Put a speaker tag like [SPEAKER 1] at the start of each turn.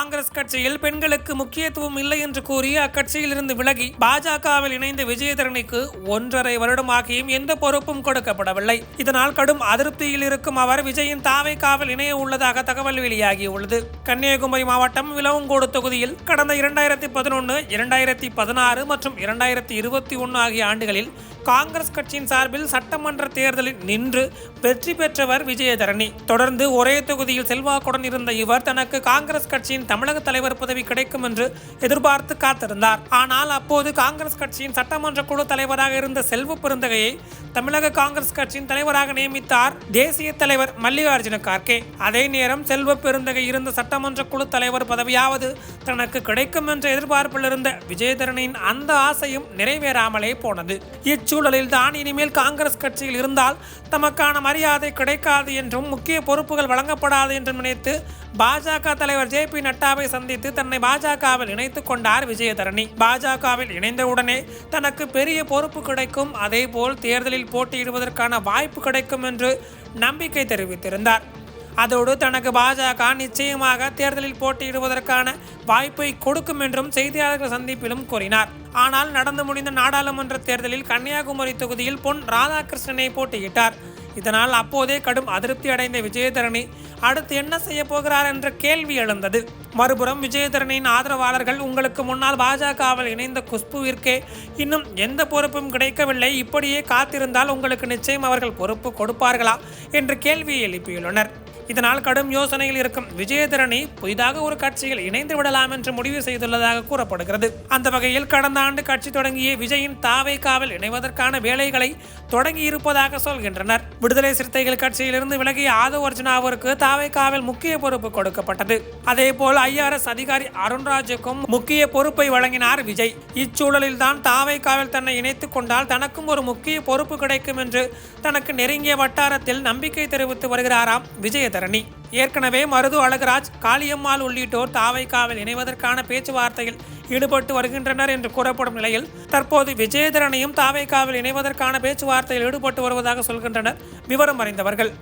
[SPEAKER 1] காங்கிரஸ் கட்சியில் பெண்களுக்கு முக்கியத்துவம் இல்லை என்று கூறி அக்கட்சியில் இருந்து விலகி பாஜகவில் இணைந்த விஜயதரணிக்கு ஒன்றரை வருடமாகியும் எந்த பொறுப்பும் கொடுக்கப்படவில்லை. இதனால் கடும் அதிருப்தியில் இருக்கும் அவர் விஜயின் தாவை காவல் இணைய உள்ளதாக தகவல் வெளியாகியுள்ளது. கன்னியாகுமரி மாவட்டம் விலவங்கோடு தொகுதியில் கடந்த இரண்டாயிரத்தி பதினொன்று இரண்டாயிரத்தி பதினாறு மற்றும் இரண்டாயிரத்தி இருபத்தி ஒன்று ஆகிய ஆண்டுகளில் காங்கிரஸ் கட்சியின் சார்பில் சட்டமன்ற தேர்தலில் நின்று வெற்றி பெற்றவர் விஜயதரணி. தொடர்ந்து ஒரே தொகுதியில் செல்வாக்குடன் இருந்த இவர் தனக்கு காங்கிரஸ் கட்சியின் தமிழக தலைவர் பதவி கிடைக்கும் என்று எதிர்பார்த்து காத்திருந்தார். ஆனால் அப்போது காங்கிரஸ் கட்சியின் சட்டமன்ற குழு தலைவராக இருந்த செல்வ பெருந்தகையை தமிழக காங்கிரஸ் கட்சியின் தலைவராக நியமித்தார் தேசிய தலைவர் மல்லிகார்ஜுன கார்கே. அதே நேரம் செல்வ பெருந்தகை இருந்த சட்டமன்ற குழு தலைவர் பதவியாவது தனக்கு கிடைக்கும் என்ற எதிர்பார்ப்பில் இருந்த விஜயதரனின் அந்த ஆசையும் நிறைவேறாமலே போனது. இச்சூழலில் தான் இனிமேல் காங்கிரஸ் கட்சியில் இருந்தால் தமக்கான மரியாதை கிடைக்காது என்றும் முக்கிய பொறுப்புகள் வழங்கப்படாது என்றும் நினைத்து பாஜக தலைவர் ஜே பி நட்டாவை சந்தித்து தன்னை பாஜகவில் இணைத்துக் கொண்டார் விஜயதரணி. பாஜகவில் இணைந்தவுடனே தனக்கு பெரிய பொறுப்பு கிடைக்கும் அதேபோல் தேர்தலில் போட்டியிடுவதற்கான வாய்ப்பு கிடைக்கும் என்று நம்பிக்கை தெரிவித்திருந்தார். அதோடு தனக்கு பாஜக நிச்சயமாக தேர்தலில் போட்டியிடுவதற்கான வாய்ப்பை கொடுக்கும் என்றும் செய்தியாளர்கள் சந்திப்பிலும் கூறினார். ஆனால் நடந்து முடிந்த நாடாளுமன்ற தேர்தலில் கன்னியாகுமரி தொகுதியில் பொன் ராதாகிருஷ்ணனை போட்டியிட்டார். இதனால் அப்போதே கடும் அதிருப்தி அடைந்த விஜயதரணி அடுத்து என்ன செய்ய போகிறார் என்ற கேள்வி எழுந்தது. மறுபுறம் விஜயதரணியின் ஆதரவாளர்கள் உங்களுக்கு முன்னால் பாஜகவில் இணைந்த குஷ்புவிற்கே இன்னும் எந்த பொறுப்பும் கிடைக்கவில்லை. இப்படியே காத்திருந்தால் உங்களுக்கு நிச்சயம் அவர்கள் பொறுப்பு கொடுப்பார்களா? என்று கேள்வியை எழுப்பியுள்ளனர். இதனால் கடும் யோசனையில் இருக்கும் விஜயதரணி புதிதாக ஒரு கட்சியில் இணைந்து விடலாம் என்று முடிவு செய்துள்ளதாக கூறப்படுகிறது. அந்த வகையில் கடந்த ஆண்டு கட்சி தொடங்கிய விஜயின் தாவை காவல் இணைவதற்கான வேலைகளை தொடங்கி இருப்பதாக சொல்கின்றனர். விடுதலை சிறுத்தைகள் கட்சியிலிருந்து விலகிய ஆதவ் அர்ஜுனாவிற்கு தாவை காவல் முக்கிய பொறுப்பு கொடுக்கப்பட்டது. அதேபோல் ஐஆர்எஸ் அதிகாரி அருண்ராஜுக்கும் முக்கிய பொறுப்பை வழங்கினார் விஜய். இச்சூழலில் தான் தாவை காவல் தன்னை இணைத்துக் கொண்டால் தனக்கும் ஒரு முக்கிய பொறுப்பு கிடைக்கும் என்று தனக்கு நெருங்கிய வட்டாரத்தில் நம்பிக்கை தெரிவித்து வருகிறாராம் விஜயதரணி ஏற்கனவே மருது அழகராஜ் காளியம்மாள் உள்ளிட்டோர் தாவைக்காவில் இணைவதற்கான பேச்சுவார்த்தையில் ஈடுபட்டு வருகின்றனர் என்று கூறப்படும் நிலையில் தற்போது விஜயதரனையும் தாவைக்காவில் இணைவதற்கான பேச்சுவார்த்தையில் ஈடுபட்டு வருவதாக சொல்கின்றனர் விவரம் அறிந்தவர்கள்.